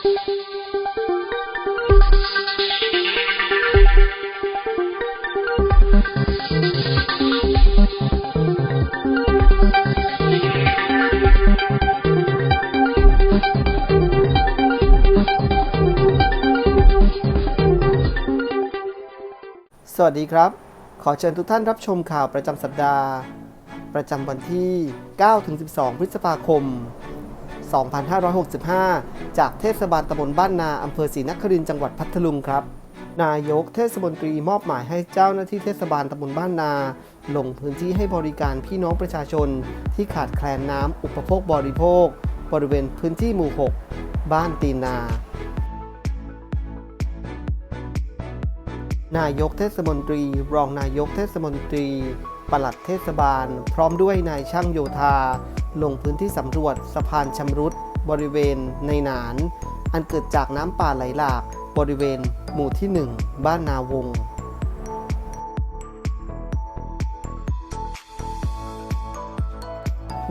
สวัสดีครับ ขอเชิญทุกท่านรับชมข่าวประจำสัปดาห์ ประจำวันที่ 9-12 พฤษภาคม 2565 จากเทศบาลตำบลบ้านนาอำเภอศรีนครินทร์จังหวัดพัทลุงครับ นายกเทศมนตรีมอบหมายให้เจ้าหน้าที่เทศบาลตำบลบ้านนา ลงพื้นที่ให้บริการพี่น้องประชาชน ที่ขาดแคลนน้ำอุปโภคบริโภค บริเวณพื้นที่หมู่ 6 บ้านตีนนานายกเทศมนตรี รองนายกเทศมนตรี ปลัดเทศบาล พร้อมด้วยนายช่างโยธา ลงพื้นที่สำรวจสะพานชำรุดบริเวณในหนาน อันเกิดจากน้ำป่าไหลหลากบริเวณหมู่ที่ 1 บ้านนาวง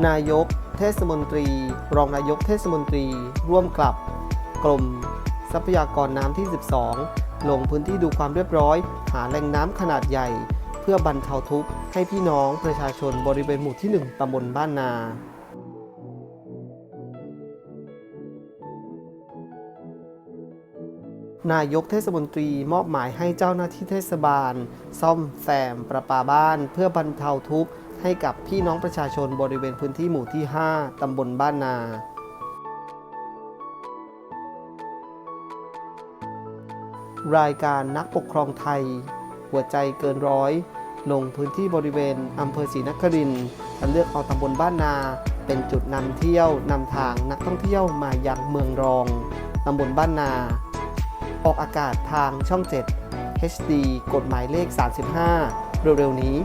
นายกเทศมนตรี รองนายกเทศมนตรี ร่วมกับ กรมทรัพยากรน้ำที่ 12 ลงพื้นที่ดูความเรียบร้อย หาแหล่งน้ำขนาดใหญ่ เพื่อบรรเทาทุกข์ให้พี่น้องประชาชนบริเวณหมู่ที่ 1ตำบลบ้านนา นายกเทศมนตรีมอบหมายให้เจ้าหน้าที่เทศบาล ซ่อมแซมประปาบ้าน เพื่อบรรเทาทุกข์ให้กับพี่น้องประชาชนบริเวณพื้นที่หมู่ที่ 5 ตำบลบ้านนา รายการนักปกครองไทย หัวใจเกินร้อย ลงพื้นที่บริเวณอำเภอศรีนครินทร์และเลือกเอาตำบลบ้านนา เป็นจุดนำเที่ยวนำทางนักท่องเที่ยวมายังเมืองรองตำบลบ้านนา ออกอากาศทางช่อง 7 HD กฎหมายเลข 35 เร็วๆนี้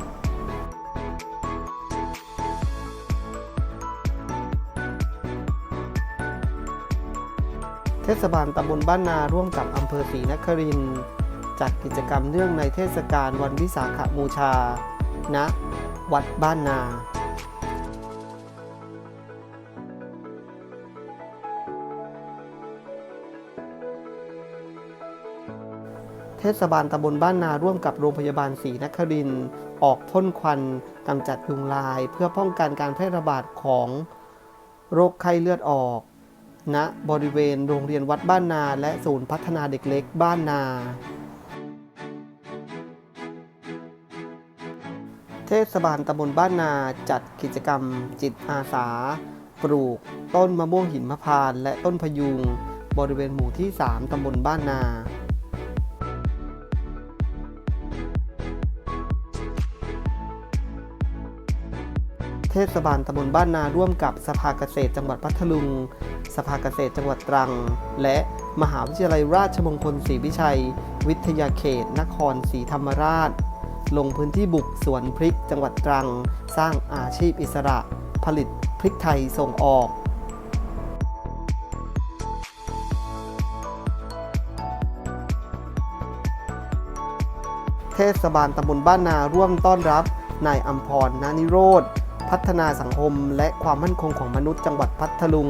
เทศบาลตำบลบ้านนาร่วมกับอำเภอศรีนครินจัดกิจกรรมเนื่องในเทศกาลวันวิสาขบูชาณวัดบ้านนา ทศบาลตำบลบ้านนาร่วมกับโรงพยาบาลศรีนครินออกพ่นควันกำจัดยุงลาย เพื่อป้องกันการแพร่ระบาดของโรคไข้เลือดออกณบริเวณโรงเรียนวัดบ้านนา และศูนย์พัฒนาเด็กเล็กบ้านนา เทศบาลตำบลบ้านนาจัดกิจกรรมจิตอาสา ปลูก ต้นมะม่วงหินมะพาน และต้นพยุง บริเวณหมู่ที่ 3ตำบลบ้านนา เทศบาลตำบลบ้านนาร่วมกับสภาเกษตรจังหวัดพัทลุง สภาเกษตรจังหวัดตรัง และมหาวิทยาลัยราชมงคลศรีวิชัย วิทยาเขต นครศรีธรรมราช ลงพื้นที่บุกสวนพริกจังหวัดตรัง สร้างอาชีพอิสระ ผลิตพริกไทยส่งออกเทศบาลตำบลบ้านนาร่วมต้อนรับ นายอัมพรนานิโรธ พัฒนาสังคม และความมั่นคงของมนุษย์จังหวัดพัทลุง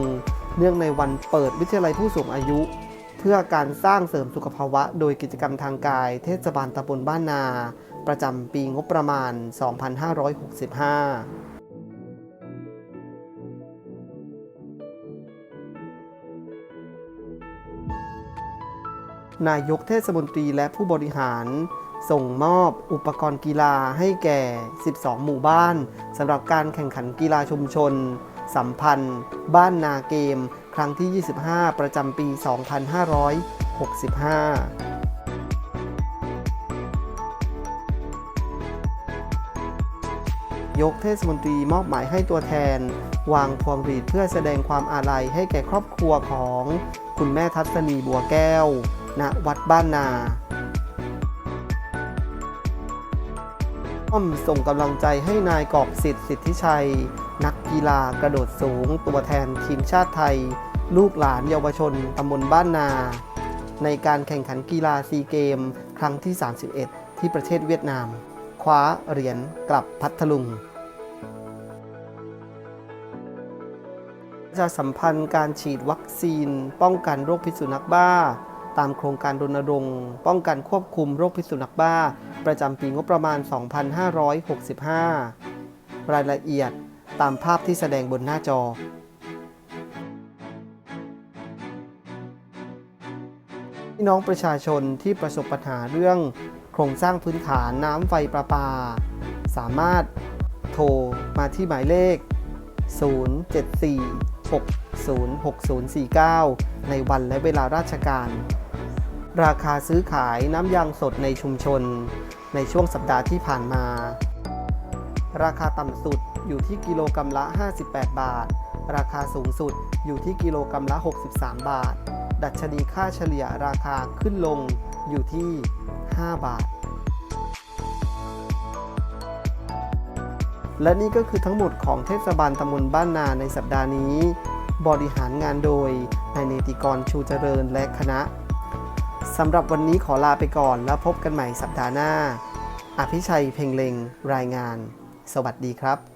เนื่องในวันเปิดวิทยาลัยผู้สูงอายุ เพื่อการสร้างเสริมสุขภาวะ โดยกิจกรรมทางกาย เทศบาลตำบลบ้านนา ประจำปีงบประมาณ 2565นายกเทศมนตรีและผู้บริหาร ส่งมอบอุปกรณ์กีฬาให้แก่ 12 หมู่บ้านสำหรับการแข่งขันกีฬาชุมชน สัมพันธ์ บ้านนาเกม ครั้งที่ 25 ประจำปี 2565ยกเทศมนตรีมอบหมายให้ตัวแทน วางพวงหรีดเพื่อแสดงความอาลัยให้แก่ครอบครัวของ คุณแม่ทัศนีบัวแก้ว ณ วัดบ้านนา อ้อมส่งกำลังใจให้นายกอบสิทธิ์สิทธิชัย นักกีฬากระโดดสูง ตัวแทนทีมชาติไทย ลูกหลานเยาวชนตำบลบ้านนา ในการแข่งขันกีฬาซีเกม ครั้งที่ 31 ที่ประเทศเวียดนาม คว้าเหรียญกลับพัทลุงประชาสัมพันธ์การฉีดวัคซีน ป้องกันโรคพิษสุนัขบ้า ตามโครงการรณรงค์ ป้องกันควบคุมโรคพิษสุนัขบ้า ประจำปีงบประมาณ 2565 รายละเอียดตามภาพที่แสดงบนหน้าจอพี่น้องประชาชนที่ประสบปัญหาเรื่องโครงสร้างพื้นฐานน้ำไฟประปา สามารถโทรมาที่หมายเลข 074606049 ในวันและเวลาราชการ ราคาซื้อขายน้ำยางสดในชุมชน ในช่วงสัปดาห์ที่ผ่านมา ราคาต่ำสุดอยู่ที่กิโลกรรัมละ 58 บาท ราคาสูงสุดอยู่ที่กิโลกรรัมละ 63 บาท ดัชนีค่าเฉลี่ยราคาขึ้นลงอยู่ที่ 5 บาท และนี่ก็คือทั้งหมดของเทศบาลตำบลบ้านนาในสัปดาห์นี้ บริหารงานโดยนายเนติกรชูเจริญและคณะ สำหรับวันนี้ขอลาไปก่อนแล้วพบกันใหม่สัปดาห์หน้า อภิชัยเพ่งเลงรายงาน สวัสดีครับ